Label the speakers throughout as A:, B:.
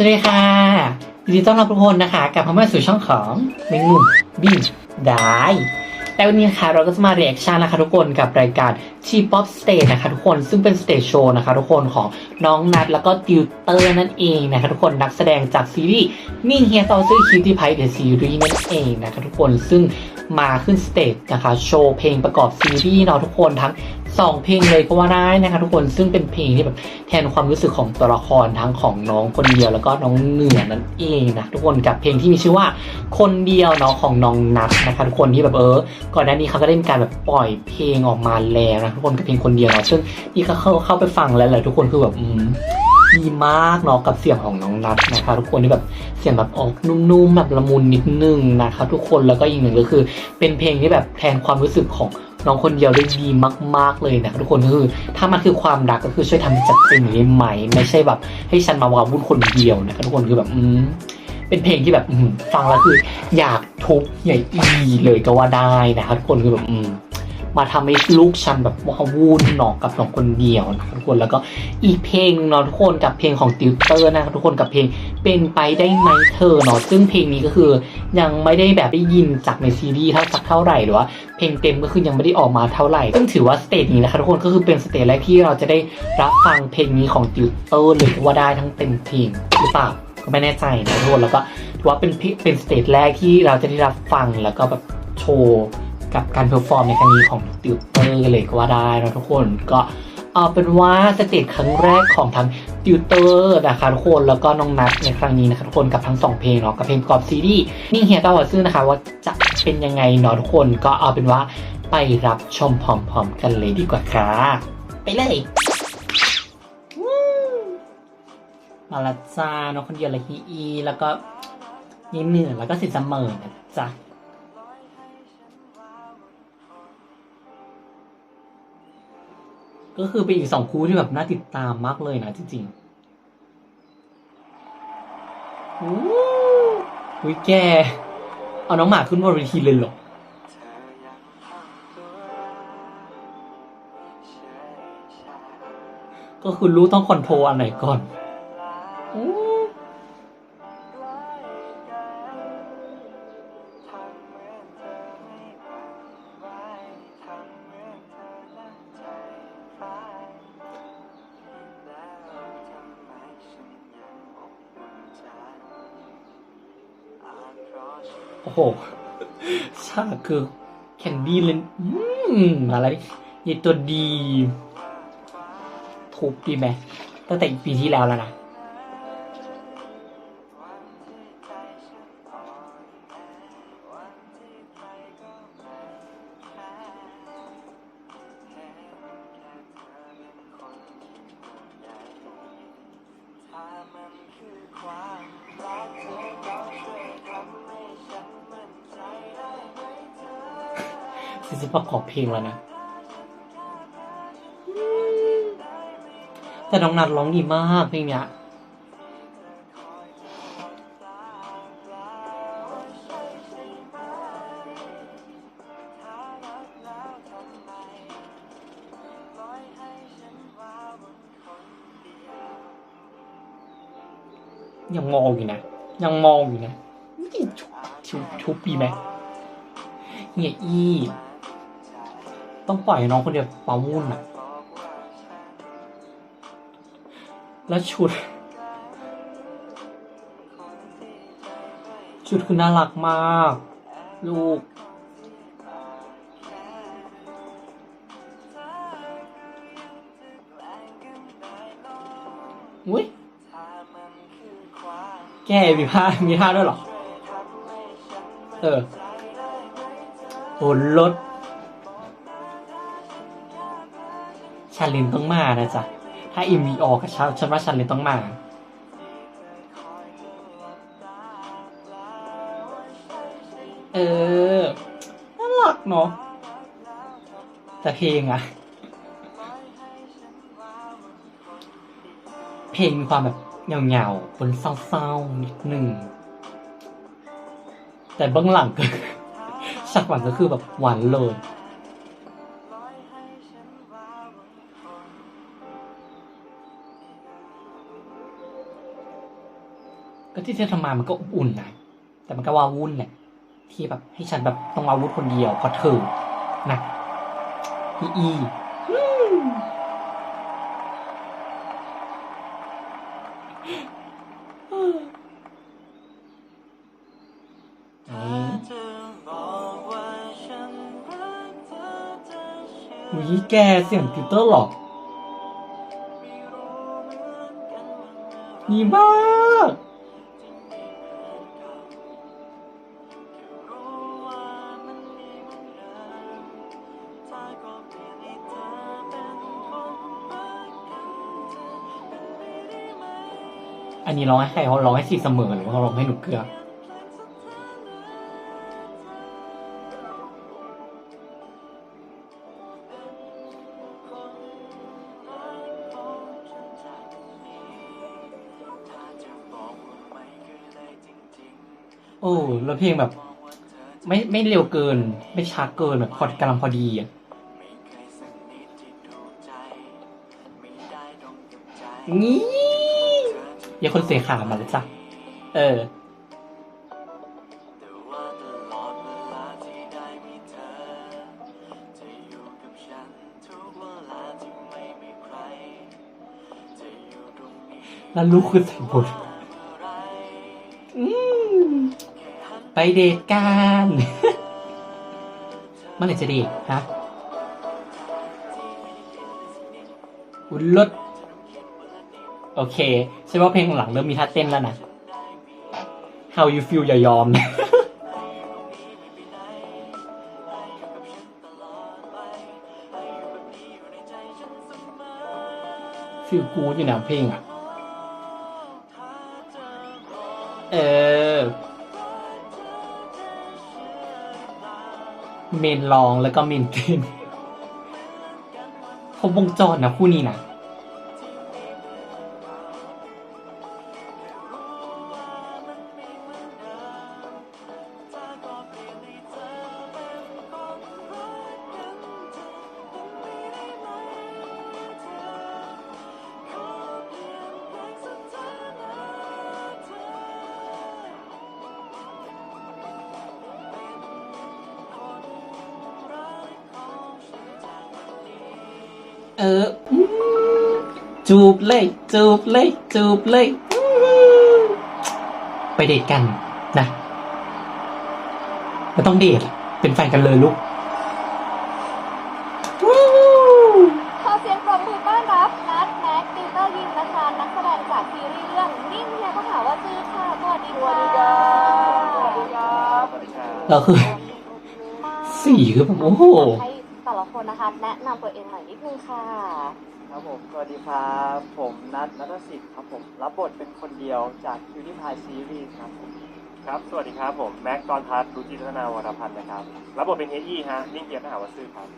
A: สวัสดีค่ะยินดีต้อนรับทุกคนนะคะกลับเข้ามาสู่ช่องของเมงนุ่มบีได้แต่วันนี้นะคะเราก็จะมาเรีแอคชั่นนะคะทุกคนกับรายการ t p o p Stage นะคะทุกคนซึ่งเป็นสเตจโชว์นะคะทุกคนของน้องนัทแล้วก็ติวเตอร์นั่นเองนะคะทุกคนนักแสดงจากซีรีส์นิ่งเฮียตอซื้อคิวที่ไพเดอะซีรีส์นั่นเองนะคะทุกคนซึ่ง มาขึ้นสเตจนะคะโชว์เพลงประกอบซีรีส์เนาะทุกคนทั้งสองเพลงเลยก็ว่าได้นะคะ ทุกคนซึ่งเป็นเพลงที่แบบแทนความรู้สึกของตัวละครทั้งของน้องคนเดียวแล้วก็น้องเหนือนั่นเองนะทุกคนกับเพลงที่มีชื่อว่าคนเดียวเนาะของน้องนัทนะคะ ทุกคนที่แบบเออก่อนหน้านี้เขาก็ได้มีการแบบปล่อยเพลงออกมาแล้วนะทุกคนกับเพลงคนเดียวเนาะซึ่งนี่เขาเข้าไปฟังแล้วแหละทุกคนคือแบบอืม ดีมากเนาะกับเสียงของน้องนัทนะคะ ทุกคนที่แบบเสียงแบบออกนุ่มๆแบบละมุนนิดนึงนะคะ ทุกคนแล้วก็อีกหนึ่งก็คือ เป็นเพลงที่แบบแทนความรู้สึกของน้องคนเดียวได้ดีมาก ๆ เลยนะทุกคนก็คือ ถ้ามันคือความรักก็คือช่วยทำจัดเต็มอย่างนี้ไหม ไม่ใช่แบบ ให้ฉันมาวาวุ่นคนเดียวนะครับทุกคนคือแบบอืมเป็นเพลงที่แบบฟังแล้วคือ อยากทุบใหญ่อีเลยก็ว่าได้นะครับทุกคนคือแบบอืม มาทำให้ลูกฉันแบบว่าวุ่นหนอกกับน้องคนเดียวนะครับทุกคนแล้วก็อีกเพลงหนึงเนาะทุกคนกับเพลงของติวเตอร์นะครับทุกคนกับเพลงเป็นไปได้ไหมเธอเนาะซึ่งเพลงนี้ก็คือยังไม่ได้แบบได้ยินจากในซีรีส์เท่าสักเท่าไหร่หรือว่าเพลงเต็มก็คือยังไม่ได้ออกมาเท่าไหร่ ซึ่งถือว่าสเตจนี้นะคะทุกคนก็คือเป็นสเตจแรกที่เราจะได้รับฟังเพลงนี้ของติวเตอร์เลยก็ว่าได้ทั้งเต็มเพลงหรือเปล่าก็ไม่แน่ใจนะทุกคนแล้วก็ถือว่าเป็นเป็นสเตจแรกที่เราจะได้รับฟังแล้วก็แบบโชว์ กับการเพอร์ฟอร์มในครั้งนี้ของติวเตอร์เลยก็ว่าได้นะทุกคนก็เอาเป็นว่าสเตจครั้งแรกของทั้งติวเตอร์นะคะทุกคนแล้วก็น้องนัทในครั้งนี้นะคะทุกคนกับทั้งสองเพลงเนาะกับเพลงประกอบซีรีส์นิ่งเฮียต้าหัซื่อนะคะว่าจะเป็นยังไงเนาะทุกคนก็เอาเป็นว่าไปรับชมพร้อมๆกันเลยดีกว่าค่ะไปเลยมาละจ้าน้องคนเดียวเลยฮีอีแล้วก็ยิ้มเหนื่อยแล้วก็สินเสมอนะจ๊ะ ก็คือเป็นอีกสองคู่ที่แบบน่าติดตามมากเลยนะจริงๆอู้อุ้ยแก เอาน้องหมาขึ้นบนเวทีเลยเหรอก็คือรู้ต้องคอนโทรลอันไหนก่อน ฉากคือแคนดี้เลยอืมอะไรนี่ตัวดี ทุบดีไหมตั้งแต่ปีที่แล้วแล้วนะ ลงแล้วนะ แต่น้องนัดร้องดีมากเพลงเนี้ยยังมองอยู่นะ ยังมองอยู่นะนี่ชุบชุบชุบดีไหมเฮียอี้ ต้องปล่อยน้องคนเดียวปาวุ่นอะแล้วชุด ชุดคือน่ารักมาก ลูก อุ้ยแกมีผ้ามีท่าด้วยหรอ เออโหรถ ชาลินต้องมานะจ๊ะ ถ้าอิมวีออกกับฉันฉันว่าชาลินต้องมา เออ น่ารักเนาะ แต่เพลงอะเพลงมีความแบบเหงาๆคนเศร้าๆนิดหนึ่ง แต่เบื้องหลังก็ฉากหลังก็คือแบบหวานเลย ก็ที่เธอทำมามันก็อุ่นนะแต่มันก็ว้าวุ่นแหละที่แบบให้ฉันแบบต้องว้าวุ่นคนเดียวเพราะเธอนะอีอีอือโอ้ยแกเสียงติวเตอร์หรอดีมาก นนี้ร้องให้ใครเขาร้องให้สีเสมอหรือว่าเขาร้องให้หนูเกลือโอ้แล้วเพลงแบบ ไม่ไม่เร็วเกิน ไม่ช้าเกินแบบพอกำลังพอดีอะนี่ อย่าคนเสียขามาแล้วจ้ะเออ แล้วลูกคือใส่บทอืมไปเดทกันเมื่อไหร่จะเดทฮะอุยลด โอเคใช่ว่าเพลงหลังเริ่มมีท่าเต้นแล้วนะ How you feel อย่ายอมฟิลกูอยู่นะเพลงอะ เออ เมนร้องแล้วก็เมนเต้นครบวงจรนะคู่นี้นะ เอออืมจูบเลย จูบเลย จูบเลยอืมไปเดทกันนะไม่ต้องเดทอะเป็นแฟนกันเลยลูกวู้
B: ขอเสียงปรบมือต้อนรับนัทแม็กติวเตอร์ยินนะคะนักแสดงจากซีรีส์เรื่องนิ่งเฮียก็หาว่าจื้อค่ะสวัสดีค่ะ
C: สวัสดีครับสวัสดีครับ
A: เราคือ สีคือแบบโอ้โห
B: ให้แต่ ละคนนะคะแนะนำตัวเองหน่อยนิดนึงค่ะ
C: ครับผมสวัสดีครับผมนัทนัทสิทธิ์ครับผม รับบทเป็นคนเดียวจากคิวที่พายซีรีส์ครับผม
D: ครับ สวัสดีครับผมแม็กซ์กรพัฒน์รุจิรัตนาวรพันธ์นะครับ รับบทเป็นเฮยี่ฮะนิ่งเกียรติมหาวซื้อครับ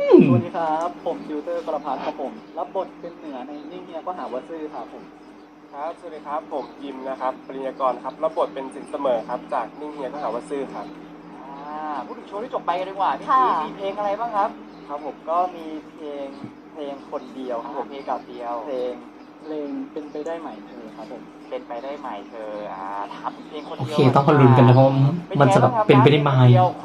A: อืม
C: สวัสดีครับ ผมติวเตอร์กรพัฒน์ครับผม รับบทเป็นเหนือในนิ่งเฮียก็หาว่าซื่อครับผม
D: ครับ สวัสดีครับผมยิมนะครับ ปริญญากรครับ รับบทเป็นสินเสมอครับ จากนิ่งเฮียก็หาวซื้อครับ
C: อ่าพูดถึงโชว์ที่จบไปกันดีกว่าพี่
B: ค่ะ
C: มีเพลงอะไรบ้างครับ ครับผมก็มีเพลงเพลงคนเดียวครับผมเพลงกับเดียว เพลงเพลงเป็นไปได้ไหมเธอครับผมเป็นไปได้ไหมเธออ่าถามเพลงคน
A: โอ
C: เดียว
A: เคต้องมาลุ้นกันนะเพราะมันจะแบบเป็นไปได้ไหม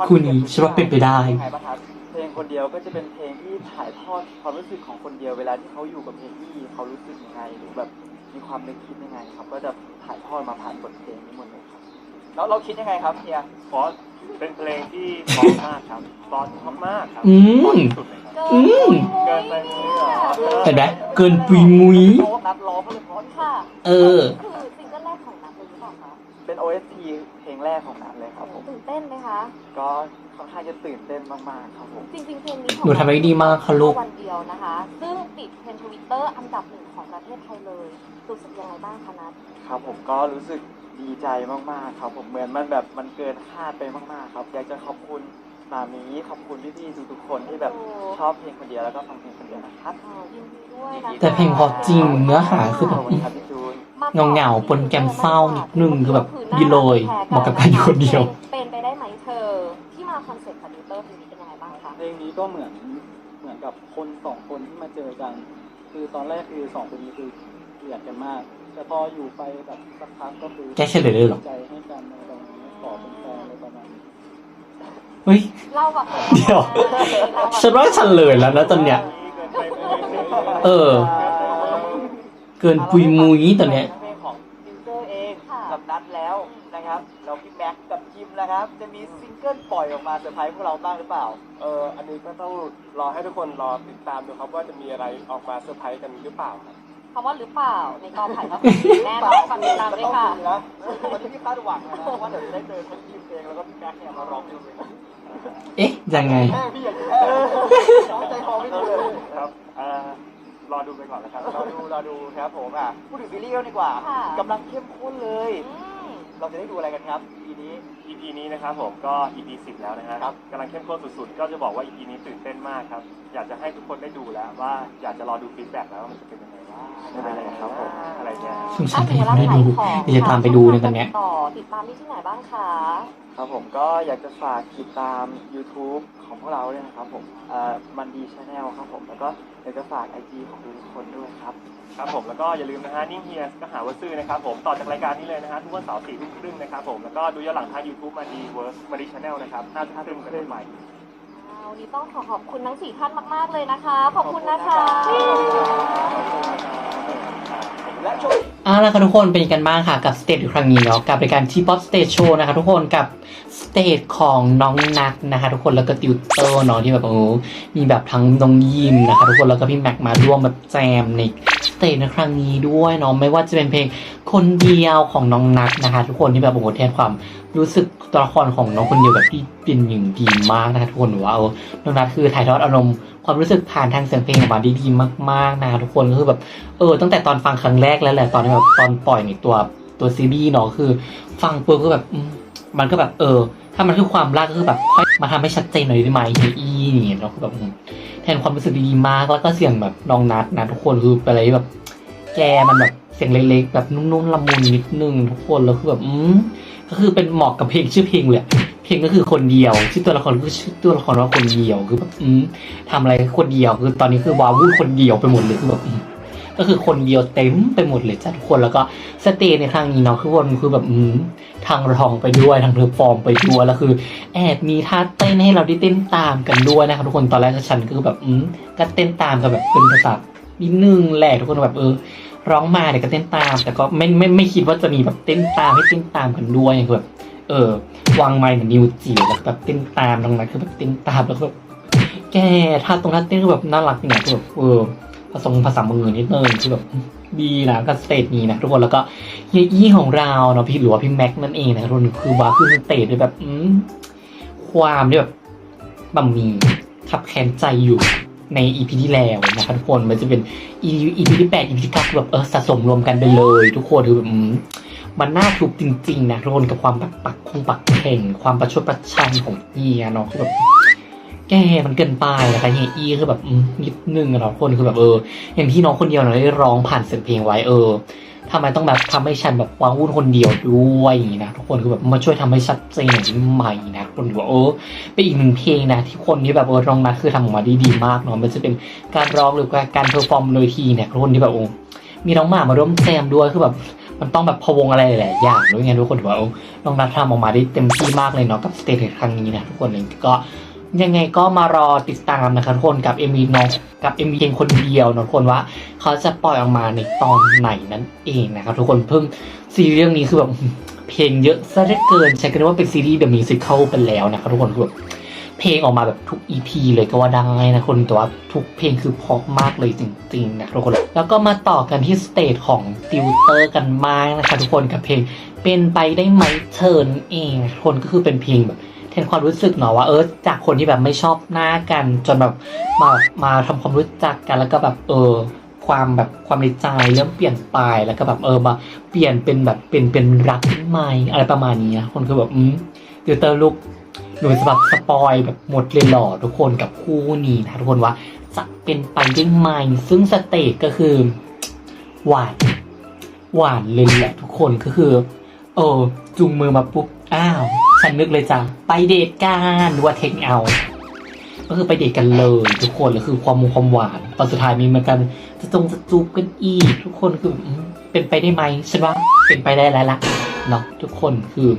A: คู่นี้ใช่ว่าเป็นไปได้
C: ยังไงบ้างครับ เพลงคนเดียวก็จะเป็นเพลงที่ถ่ายทอดความรู้สึกของคนเดียวเวลาที่เขาอยู่กับเพลงที่เขารู้สึกยังไงหรือแบบมีความนึกคิดยังไงครับ ก็จะถ่ายทอดมาผ่านบทเพลงนี้หมดเลยครับแล้วเราคิดยังไงครับเฮีย
D: เพราะ เป็นเพลงที่เพราะมากครับตอนมากๆครับ
A: อืม
D: เพราะที่สุดเลยครับ
B: เกิ
A: อืม
D: เกินไปเลยเหรอ
A: เห็นไหมเกินปุยมุย
C: โน้ตนัดร้องก็เลยเพราะ
B: ค่ะ
A: เออ
B: คือซิงเกิลแรกของนัทเลยหรือเปล่าคะ
C: เป็น OST เพลงแรกของนัดเลยครับผม
B: ตื่นเต้นไหมคะ
C: ก็ค่อนข้างจะตื่นเต้นมากๆครับผม
B: จริงๆเพลงนี้ของ
A: หนูทำได้ดีมากค่ะลูก
B: วันเดียวนะคะ ซึ่งติดเทรนด์ทวิตเตอร์อันดับหนึ่งของประเทศไทยเลยรู้สึกยังไงบ้างคะนัท
C: ครับผมก็รู้สึก ดีใจมากๆครับผมเหมือนมันแบบมันเกินคาดไปมากๆ ครับ อยากจะขอบคุณมามีขอบคุณพี่ๆทุกๆคนที่แบบชอบเพลงคนเดียวแล้วก็ฟังเพลงคนเดียวนะครับ
B: อ๋อยินดีด้วยนะคะ
A: แต่เพลงเพราะจริงเนื้อหาคือแบบ
C: ขอบคุณครับพี่จูน
A: เงาเงาๆปนแกมเศร้านิดนึงคือแบบดีเลยเหมาะกับการอยู่คนเดียว
B: เป็นไปได้ไหมเธอ ที่มาคอนเซ็ปต์กับดิวเตอร์เพลงนี้เป็นยังไงบ้างคะ
E: เพลงนี้ก็เหมือนเหมือนกับคนสองคนที่มาเจอกัน คือตอนแรกคือสองคนนี้คือเกลียดกันมาก แต่พออยู่ไปแบบสักพักก็คือ
A: แกเฉลยเลยเหรอ
E: ใจให้กันอะไรประมาณนี้ขอเป็นแฟนอะไรประมาณนี้
A: เฮ้ย
B: เล่าแบบ
A: เดี๋ยว ฉันว่าเฉลยแล้วนะตอนเนี้ย เออ เกินปุยมุยตอนเนี้ย
C: เพลงของฟิวเตอร์เองกับนัดแล้วนะครับแล้วพี่แม็กซ์กับคิมนะครับ จะมีซิงเกิลปล่อยออกมาเซอร์ไพรส์พวกเราบ้างหรือเปล่า
D: เอออันนี้ก็ต้องรอให้ทุกคนรอติดตามดูครับว่าจะมีอะไรออกมาเซอร์ไพรส์กันหรือเปล่าครับ
B: คำว่าหรือเปล่าในกองถ่ายทำแน่นอนฟังติดตามด้วยค่ะ
C: นะวันนี้พี่คาดหวังนะว่าเดี๋ยวจะได้เจอทั้งคิมเองแล้วก็พี่แม็กซ์เนี่ยมาร้องเพลงด้วยกัน
A: เอ๊ะ ยังไง
C: แม่พี่อยากจะแพ้น้องใจคอไม่ดีเลย
D: ครับเอ่อรอดูไปก่อนแล้วกัน
C: เราดูเราดูครับผมอะพูดถึงซีรีส์กันดีกว่า
B: ค่ะ
C: กำลังเข้มข้นเลย
B: อืม
C: เราจะได้ดูอะไรกันครับปีนี้
D: EP นี้นะครับผมก็ EP 10แล้วนะฮะ
C: ครับ
D: กำลังเข้มข้นสุดๆ ก็จะบอกว่า EP นี้ตื่นเต้นมากครับ อยากจะให้ทุกคนได้ดูแล้วว่าอยากจะรอดูฟีดแบ็กแล้วว่ามันจะเป็นยังไงว่าไม่เป็นไรครับผมอะไรเงี้ย
A: ซึ่งฉันก็ยังไม่ได้ดูเดี๋ยวจะตามไปดูในตอนเนี้ย
B: ต่อติดตามที่ที่ไหนบ้างคะ
C: ครับผมก็อยากจะฝากติดตาม YouTube ของพวกเราด้วยนะครับผมเอ่อมันดีชาแนลครับผม แล้วก็อยากจะฝาก IG ของทุกคนด้วยครับ
D: ครับผมแล้วก็อย่าลืมนะฮะนิ่งเฮียก็หาว่าซื่อนะครับผมต่อจากรายการนี้เลยนะฮะทุกวันเสาร์สี่ทุ่มครึ่งนะครับผมแล้วก็ดูย้อนหลังทาง YouTube มาดีเวิร์สมาดีชาแนลนะครับห้าทุ่มครึ่งเป็นต้นไป
B: วันนี้ต้องขอขอบคุณทั้งสี่ท่านมาก ๆ เลยนะคะ ขอบคุณนะคะ
C: และช่วง
A: เอาละค่ะทุกคนเป็นกันบ้างค่ะกับสเตจครั้งนี้เนาะกับรายการที่ป๊อปสเตจโชว์นะคะทุกคนกับสเตจของน้องนักนะคะทุกคนแล้วก็ติวเตอร์เนาะที่แบบโอ้โหมีแบบทั้งน้องยิมนะคะทุกคนแล้วก็พี่แม็กมาร่วมแบบแจมใน สเตจในครั้งนี้ด้วยเนาะไม่ว่าจะเป็นเพลงคนเดียวของน้องนักนะคะ ทุกคนที่แบบโอ้โหแทนความรู้สึกตัวละครของน้องคนเดียวแบบที่เป็นอย่างดีมากนะคะทุกคนว่าเออน้องนักคือถ่ายทอดอารมณ์ความรู้สึกผ่านทางเสียงเพลงออกมาได้ดีมากๆนะคะทุกคนก็คือแบบเออตั้งแต่ตอนฟังครั้งแรกแล้วแหละตอนแบบตอนปล่อยในตัวตัวซีรีส์เนาะคือ ฟังปุ๊บก็แบบมันก็แบบเออ ถ้ามันคือความรักก็คือแบบค่อยมาทำให้ชัดเจนหน่อยได้ไหมเฮียอีอย่างเงี้ยเนาะคือแบบแทนความรู้สึกดีๆมากแล้วก็เสียงแบบน้องนัดนะทุกคนคือเป็นอะไรแบบ แกมันแบบเสียงเล็กๆแบบนุ่มๆละมุนนิดนึงทุกคนแล้วคือแบบอืมก็คือเป็นเหมาะกับเพลงชื่อเพลงเลยเพลงก็คือคนเดียวชื่อตัวละครก็คือชื่อตัวละครว่าคนเดียวคือแบบอืมทำอะไรคนเดียวคือตอนนี้คือวาวุ่นคนเดียวไปหมดเลยคือแบบ ก็คือคนเดียวเต็มไปหมดเลยจ้ะทุกคนแล้วก็สเตย์ในครั้งนี้เนาะคือคนคือแบบอืมทางรองไปด้วยทางเพอฟอร์มไปด้วยแล้วคือ แอบมีท่าเต้นให้เราได้เต้นตามกันด้วยนะครับทุกคนตอนแรกฉันก็คือแบบอืมก็เต้นตามกันแบบเป็นภาษานิดนึงแหละทุกคนแบบเออร้องมาเดี๋ยวก็เต้นตาม แต่ก็ไม่ไม่ไม่คิดว่าจะมีแบบเต้นตามให้เต้นตามกันด้วยคือแบบเออวางไม้เหมือนนิวจิ๋วแล้วแบบเต้นตามตรงนั้นคือแบบเต้นตามแล้วก็แบบแกท่าตรงนั้นเต้นคือแบบน่ารักเนี่ยคือแบบเออ ผสมภาษามือนิดนึงคือแบบดีนะกับสเตจนี้นะทุกคนแล้วก็เฮียอี้ของเราเนาะพี่หรือว่าพี่แม็กนั่นเองนะทุกคนคือว่าขึ้นสเตจด้วยแบบความที่แบบบัมมีขับแค้นใจอยู่ในอีพีที่แล้วนะครับทุกคนมันจะเป็นอีอีพีที่แปดอีพีที่เก้าคือแบบเออสะสมรวมกันไปเลย ทุกคนคือแบบมันน่าทุบจริงๆนะทุกคนกับความแบบปักคงปักแข่งความประชดประชันของเฮียเนาะคือแบบ แกมันเกินไปนะคะเฮียอีคือแบบนิดนึงอะเนาคนคือแบบเออ อย่างที่น้องคนเดียวเนาได้ร้องผ่านเสียงเพลงไว้เออทำไมต้องแบบทำให้ฉันแบบวางวุ่นคนเดียวด้วยอย่างนี้นะทุกคนคือแบบมาช่วยทำให้ชัดเจนใหม่นะทุกคนถือว่าเออเป็นอีกหนึ่งเพลงนะที่คนที่แบบเออร้องนัดคือทำออกมาได้ดีมากเนาะมันจะเป็นการร้องหรือการเพอร์ฟอร์มเลยทีเนี่ยทุกคนที่แบบโอ้มีน้องหมามาร่วมแจมด้วยคือแบบมันต้องแบบพวงอะไรหลายอย่างด้วยไงทุกคนถือว่าน้องนัดทำออกมาได้เต็มที่มากเลยเนาะกับสเตจครั้งนี้นะทุกคนเลยก็ ยังไงก็มารอติดตามนะคะทุกคนกับ MV น้องกับ MV เพลงคนเดียวนอะทุกคนว่า เขาจะปล่อยออกมาในตอนไหนนั่นเองนะครับทุกคนเพิ่งซีรีส์เรื่องนี้คือแบบเพลงเยอะซะเหลือเกินใช้กันว่าเป็นซีรีส์แบบมิวสิควลไปแล้วนะครับทุกคนคือแบบเพลงออกมาแบบทุก EP เลยก็ว่าได้นะคนแต่ว่าทุกเพลงคือเพราะมากเลยจริงๆนะทุกคน แล้วก็มาต่อกันที่สเตจของติวเตอร์กันมากนะคะทุกคนกับเพลงเป็นไปได้ไหมเชิญเองทุกคนก็คือเป็นเพลงแบบ แทนความรู้สึกเนาะว่าเออจากคนที่แบบไม่ชอบหน้ากัน จนแบบมามาทำความรู้จักกันแล้วก็แบบเออ ความแบบความในใจเริ่มเปลี่ยนไปแล้วก็แบบเออมาเปลี่ยนเป็นแบบเป็นเป็นรักใหม่อะไรประมาณนี้คนคือแบบอืมติวเตอร์ลูกหนูจะแบบสปอยแบบหมดเลยหล่อทุกคนกับคู่นี้นะทุกคนว่าจะเป็นไปได้ไหมซึ่งสเตจก็คือ หวานหวานเลยแหละทุกคนก็คือ เออจูงมือมาปุ๊บอ้าว ฉันนึกเลยจ้ะไปเดทกันหรือว่าเทคเอา ก็คือไปเดทกันเลยทุกคนแล้วคือความมุความหวานตอนสุดท้ายมีเหมือนกันจะจงจะจูบกันอีก ทุกคนคือเป็นไปได้ไหมฉันว่าเป็นไปได้แล้วล่ะเนาะทุกคนคือ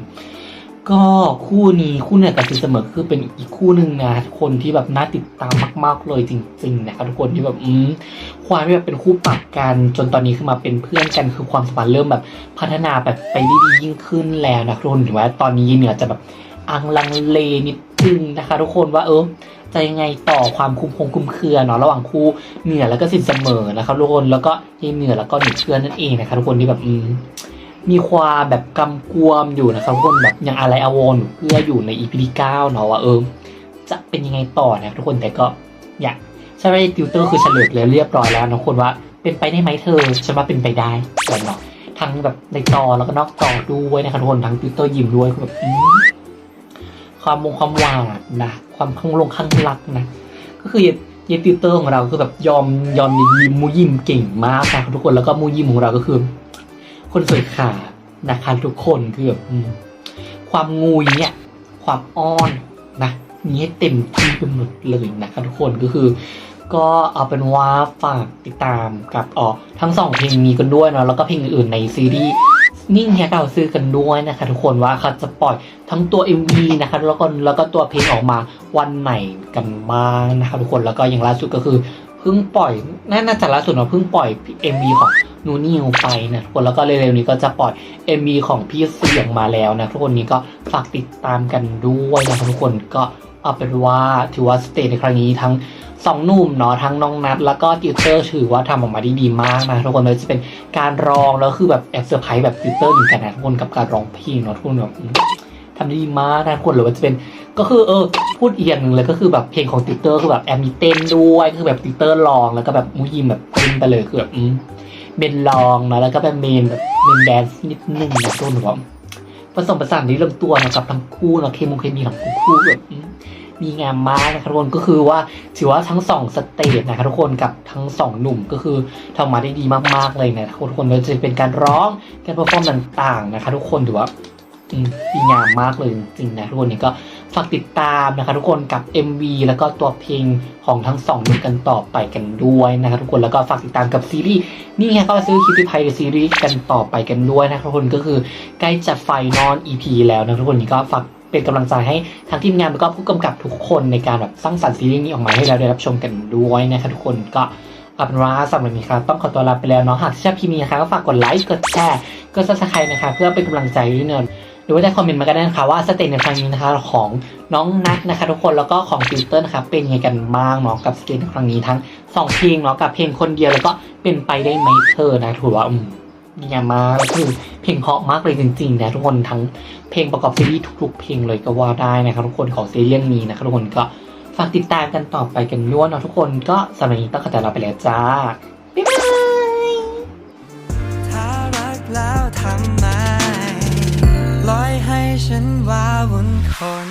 A: ก็คู่นี้คู่เนี่ยกับซีเสมอคือเป็นอีกคู่หนึ่งนะทุกคนที่แบบน่าติดตามมาก ๆเลยจริงๆนะครับทุกคนที่แบบอืมความที่แบบเป็นคู่ปรับกันจนตอนนี้คือมาเป็นเพื่อนกันคือความสัมพันธ์เริ่มแบบพัฒนาแบบไปได้ดียิ่งขึ้นแล้วนะทุกคนถึงว่าตอนนี้เนี่ยจะแบบอังลังเลนิดนึงนะคะ ทุกคนว่าเออจะยังไงต่อความคุมคงคุมเครือเนาะระหว่างคู่เหนือแล้วก็สินเสมอนะครับทุกคนแล้วก็ยายเหนือแล้วก็หนุ่มเพื่อนนั่นเองนะครับทุกคนที่แบบอืม มีความแบบกำกวมอยู่นะครับทุกคนแบบยังอะไรอาวรเพื่ออยู่ในอีพีที่เก้าเนาะว่าเออจะเป็นยังไงต่อนะทุกคนแต่ก็อยากใช่ไหมติวเตอร์คือเฉลยแล้วเรียบร้อยแล้วนะทุกคนว่าเป็นไปได้ไหมเธอฉันว่าเป็นไปได้แล้วเนาะทั้งแบบในจอแล้วก็นอกจอด้วยนะครับทุกคนทั้งติวเตอร์ยิ้มด้วยคือแบบความมงความหวานนะความข้างลงข้างรักนะ ก็คือเยติวเตอร์ของเราคือแบบยอมยอมยิ้มมูยิ้มเก่งมากนะครับทุกคนแล้วก็มูยิ้มของเราก็คือ คนสวยขานะคะทุกคนคือแบบความงูเนี่ย ความอ้อนนะนี้เต็มที่ไปหมดเลยนะคะทุกคนก็คือ ก็เอาเป็นว่าฝากติดตามกับอ๋อทั้งสองเพลงนี้กันด้วยเนาะแล้วก็เพลงอื่นๆในซีรีส์นิ่งแฮกเราซื้อกันด้วยนะคะ ทุกคนว่าเขาจะปล่อยทั้งตัว MV นะคะแล้วก็แล้วก็ตัวเพลงออกมาวันไหนกันบ้างนะคะทุกคนแล้วก็อย่างล่าสุดก็คือ เพิ่งปล่อยน่าจะล่าสุดเนาเพิ่งปล่อย MV ของนูนิวไปนะทุกคนแล้วก็เร็วๆนี้ก็จะปล่อย MV ของพี่เสียงมาแล้วนะทุกคนนี้ก็ฝากติดตามกันด้วยนะทุกคนก็เอาเป็นว่าถือว่าสเตจในครั้งนี้ทั้งสองหนุ่มเนาะทั้งน้องนัทแล้วก็ติวเตอร์ถือว่าทำออกมาได้ดีมากนะทุกคนเลยจะเป็นการร้องแล้วคือแบบแอบเซอร์ไพรส์แบบติวเตอร์เหมือนกันนะทุกคนกับการร้องเพลงเนาะทุกคนแบบ ทำได้ดีมากนะทุกคนหรือว่าจะเป็น ก็คือเออพูดอีกอย่างหนึ่งเลยก็คือแบบเพลงของติเตอร์คือแบบแอบมีเต้นด้วยคือแบบติเตอร์ร้องแล้วก็แบบมูยิมแบบเต้นไปเลยคือแบบอืมเบนร้องนะแล้วก็แบบเมนแบบเมนแดนซ์นิดนึงนะทุกคนแบบผสมผสานนี้ลงตัวนะกับทั้งคู่นะเคมงเคมีของคู่แบบมีงามมากนะครับทุกคนก็คือว่าถือว่าทั้งสองสเตจนะครับทุกคนกับทั้งสองหนุ่มก็คือทำมาได้ดีมากๆเลยนะทุกคนไม่ว่าจะเป็นการร้องการเพอร์ฟอร์มต่างๆนะคะทุกคนถือว่า ดีงามมากเลยจริงๆนะทุกคนเนี่ยก็ฝากติดตามนะคะทุกคนกับ MV แล้วก็ตัวเพลงของทั้งสองนุ่มกันต่อไปกันด้วยนะคะทุกคนแล้วก็ฝากติดตามกับซีรีส์นี่ไงก็ซื้อคิวที่ไพในซีรีส์กันต่อไปกันด้วยนะครับทุกคนก็คือใกล้จะไฟนอล EP แล้วนะทุกคนนี่ก็ฝากเป็นกำลังใจให้ทางทีมงานแล้วก็ผู้กำกับทุกคนในการแบบสร้างสรรค์ซีรีส์นี้ออกมาให้เราได้รับชมกันด้วยนะคะทุกคนก็เอาเป็นว่าสำหรับนี้ครับต้องขอตัวลาไปแล้วเนาะหากชอบคลิปนี้นะคะก็ฝากกดไลค์กดแชร์กดซับสไครต์นะคะเพื่อเป็นกำลังใจด้วยเนอะ หรือว่าจะคอมเมนต์มาก็ได้นะคะว่าสเตจในครั้งนี้นะคะของน้องนัทนะคะ ทุกคนแล้วก็ของฟิลเตอร์นะคะเป็นยังไงกันบ้างเนาะกับสเตจในครั้งนี้ทั้งสองเพลงเนาะกับเพลงคนเดียวแล้วก็เป็นไปได้ไหมเธอนะถือว่าอืมดีมากคือเพลงเพราะมากเลยจริงๆนะทุกคนทั้งเพลงประกอบซีรีส์ทุกๆเพลงเลยก็ว่าได้นะครับทุกคนของซีรีส์เรื่องนี้นะครับทุกคนก็ฝากติดตามกันต่อไปกันด้วยเนาะทุกคนก็สำหรับวันนี้ต้องขอตัวลาไปแล้วจ้า
F: ฉันว่าวุ่นคน